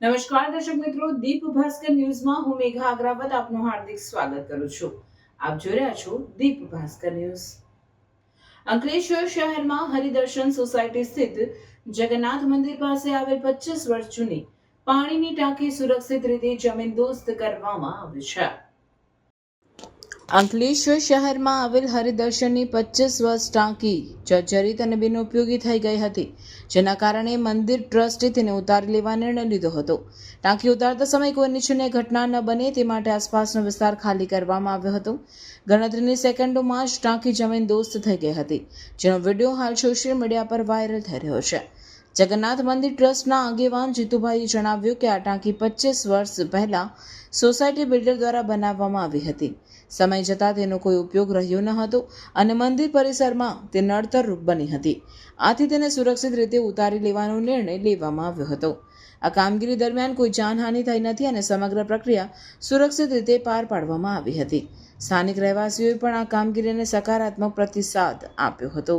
નમસ્કાર દર્શક મિત્રો, દીપ ભાસ્કર ન્યૂઝમાં હું મેઘા અગ્રાવત આપનું હાર્દિક સ્વાગત કરું છું. આપ જોઈ રહ્યા છો દીપ ભાસ્કર ન્યૂઝ. અંકલેશ્વર શહેરમાં હરિદર્શન સોસાયટી સ્થિત જગન્નાથ મંદિર પાસે આવેલ પચીસ વર્ષ જૂની પાણીની ટાંકી સુરક્ષિત રીતે જમીન દોસ્ત કરવામાં આવી છે. અંકલેશ્વર શહેરમાં આવેલ હરિદર્શનની પચીસ વર્ષ ટાંકી જર્જરિત અને બિનઉપયોગી થઈ ગઈ હતી, જેના કારણે મંદિર ટ્રસ્ટે તેને ઉતારી લેવા નિર્ણય લીધો હતો. ટાંકી ઉતારતા સમયે કોઈ અનિચ્છનીય ઘટના ન બને તે માટે આસપાસનો વિસ્તાર ખાલી કરવામાં આવ્યો હતો. ગણતરીની સેકન્ડોમાં જ ટાંકી જમીન દોસ્ત થઈ ગઈ હતી, જેનો વીડિયો હાલ સોશિયલ મીડિયા પર વાયરલ થઈ રહ્યો છે. જગન્નાથ મંદિર ટ્રસ્ટના આગેવાન જીતુભાઈએ જણાવ્યું કે આ ટાંકી પચીસ વર્ષ પહેલા સોસાયટી બિલ્ડર દ્વારા બનાવવામાં આવી હતી. સમય જતાં તેનો કોઈ ઉપયોગ રહ્યો ન હતો અને મંદિર પરિસરમાં તે નડતરરૂપ બની હતી. આથી તેને સુરક્ષિત રીતે ઉતારી લેવાનો નિર્ણય લેવામાં આવ્યો હતો. આ કામગીરી દરમિયાન કોઈ જાનહાનિ થઈ નથી અને સમગ્ર પ્રક્રિયા સુરક્ષિત રીતે પાર પાડવામાં આવી હતી. સ્થાનિક રહેવાસીઓએ પણ આ કામગીરીને સકારાત્મક પ્રતિસાદ આપ્યો હતો.